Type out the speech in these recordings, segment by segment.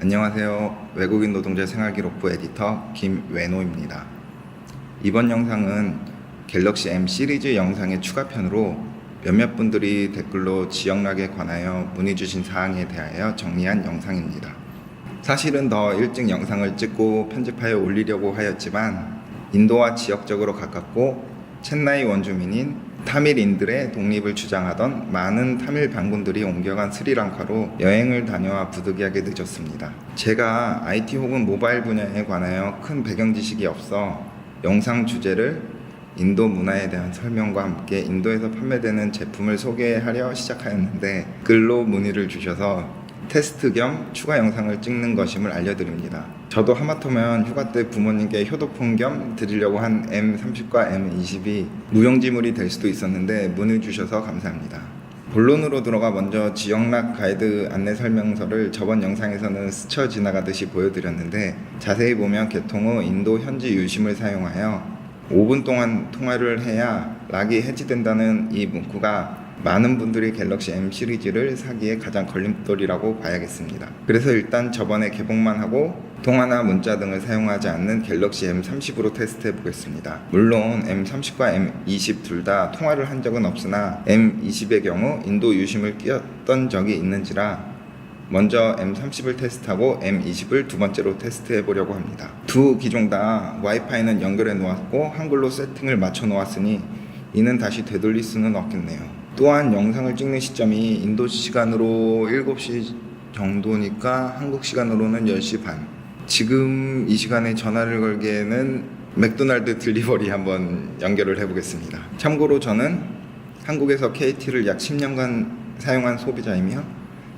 안녕하세요. 외국인 노동자 생활기록부 에디터 김외노입니다. 이번 영상은 갤럭시 M 시리즈 영상의 추가편으로 몇몇 분들이 댓글로 지역락에 관하여 문의 주신 사항에 대하여 정리한 영상입니다. 사실은 더 일찍 영상을 찍고 편집하여 올리려고 하였지만 인도와 지역적으로 가깝고 첸나이 원주민인 타밀인들의 독립을 주장하던 많은 타밀 반군들이 옮겨간 스리랑카로 여행을 다녀와 부득이하게 늦었습니다. 제가 IT 혹은 모바일 분야에 관하여 큰 배경 지식이 없어 영상 주제를 인도 문화에 대한 설명과 함께 인도에서 판매되는 제품을 소개하려 시작하였는데 글로 문의를 주셔서 테스트 겸 추가 영상을 찍는 것임을 알려드립니다. 저도 하마터면 휴가 때 부모님께 효도품 겸 드리려고 한 M30과 M20이 무용지물이 될 수도 있었는데 문의 주셔서 감사합니다. 본론으로 들어가 먼저 지역락 가이드 안내 설명서를 저번 영상에서는 스쳐 지나가듯이 보여드렸는데 자세히 보면 개통 후 인도 현지 유심을 사용하여 5분 동안 통화를 해야 락이 해지된다는 이 문구가 많은 분들이 갤럭시 M 시리즈를 사기에 가장 걸림돌이라고 봐야겠습니다. 그래서 일단 저번에 개봉만 하고 통화나 문자 등을 사용하지 않는 갤럭시 M30으로 테스트해 보겠습니다. 물론 M30과 M20 둘 다 통화를 한 적은 없으나 M20의 경우 인도 유심을 끼웠던 적이 있는지라 먼저 M30을 테스트하고 M20을 두 번째로 테스트해 보려고 합니다. 두 기종 다 와이파이는 연결해 놓았고 한글로 세팅을 맞춰 놓았으니 이는 다시 되돌릴 수는 없겠네요. 또한 영상을 찍는 시점이 인도 시간으로 7시 정도니까 한국 시간으로는 10시 반. 지금 이 시간에 전화를 걸기에는 맥도날드 딜리버리 한번 연결을 해보겠습니다. 참고로 저는 한국에서 KT를 약 10년간 사용한 소비자이며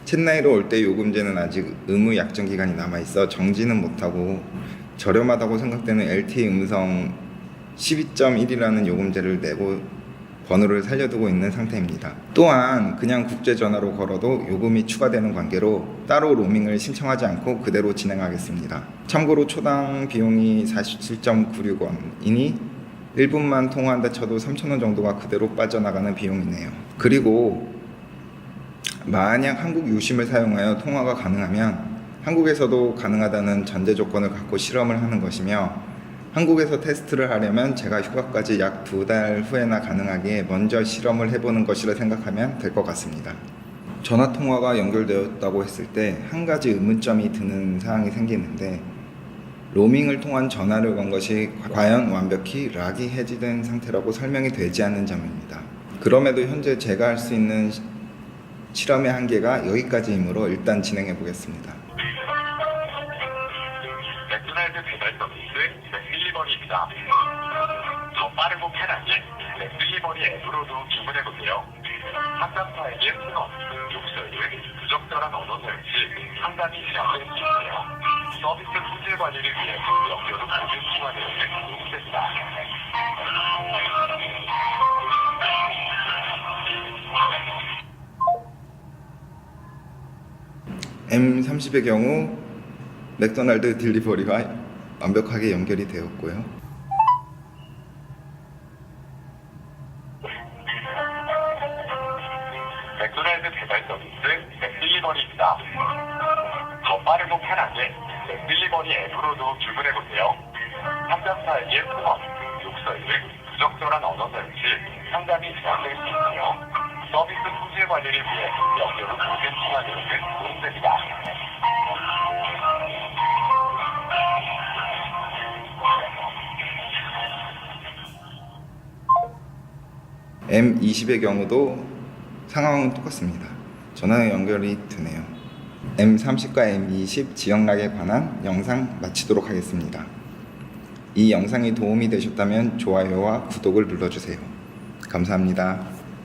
첸나이로 올 때 요금제는 아직 의무 약정 기간이 남아 있어 정지는 못하고 저렴하다고 생각되는 LTE 음성 12.1이라는 요금제를 내고 번호를 살려두고 있는 상태입니다. 또한 그냥 국제 전화로 걸어도 요금이 추가되는 관계로 따로 로밍을 신청하지 않고 그대로 진행하겠습니다. 참고로 초당 비용이 47.96원이니 1분만 통화한다 쳐도 3,000원 정도가 그대로 빠져나가는 비용이네요. 그리고 만약 한국 유심을 사용하여 통화가 가능하면 한국에서도 가능하다는 전제 조건을 갖고 실험을 하는 것이며 한국에서 테스트를 하려면 제가 휴가까지 약 두 달 후에나 가능하게 먼저 실험을 해보는 것이라 생각하면 될 것 같습니다. 전화 통화가 연결되었다고 했을 때 한 가지 의문점이 드는 사항이 생기는데 로밍을 통한 전화를 건 것이 과연 완벽히 락이 해지된 상태라고 설명이 되지 않는 점입니다. 그럼에도 현재 제가 할 수 있는 시- 실험의 한계가 여기까지이므로 일단 진행해 보겠습니다. 맥딜리버리입니다. 더 빠르고 편하게 맥딜리버리 앱으로도 주문해보세요. 상담사에게 수업, 욕설 등 부적절한 언어 설치, 상담이 지연될 수 있어요. 서비스 품질 관리를 위해 연료도 모든 내용을 녹음됩니다. M30의 경우 맥도날드 딜리버리가 완벽하게 연결이 되었고요. 맥도날드 배달 서비스 맥딜리버리입니다. 더 빠르고 편하게 맥딜리버리 앱으로도 주문해보세요. 상담사에게 수업, 욕설 등 부적절한 언어 설치, 상담이 지연될 수 있으며 서비스 품질 관리를 위해 연료로 모든 통화 내용은 녹음됩니다. M20의 경우도 상황은 똑같습니다. 전화 연결이 되네요. M30과 M20 지역락에 관한 영상 마치도록 하겠습니다. 이 영상이 도움이 되셨다면 좋아요와 구독을 눌러주세요. 감사합니다.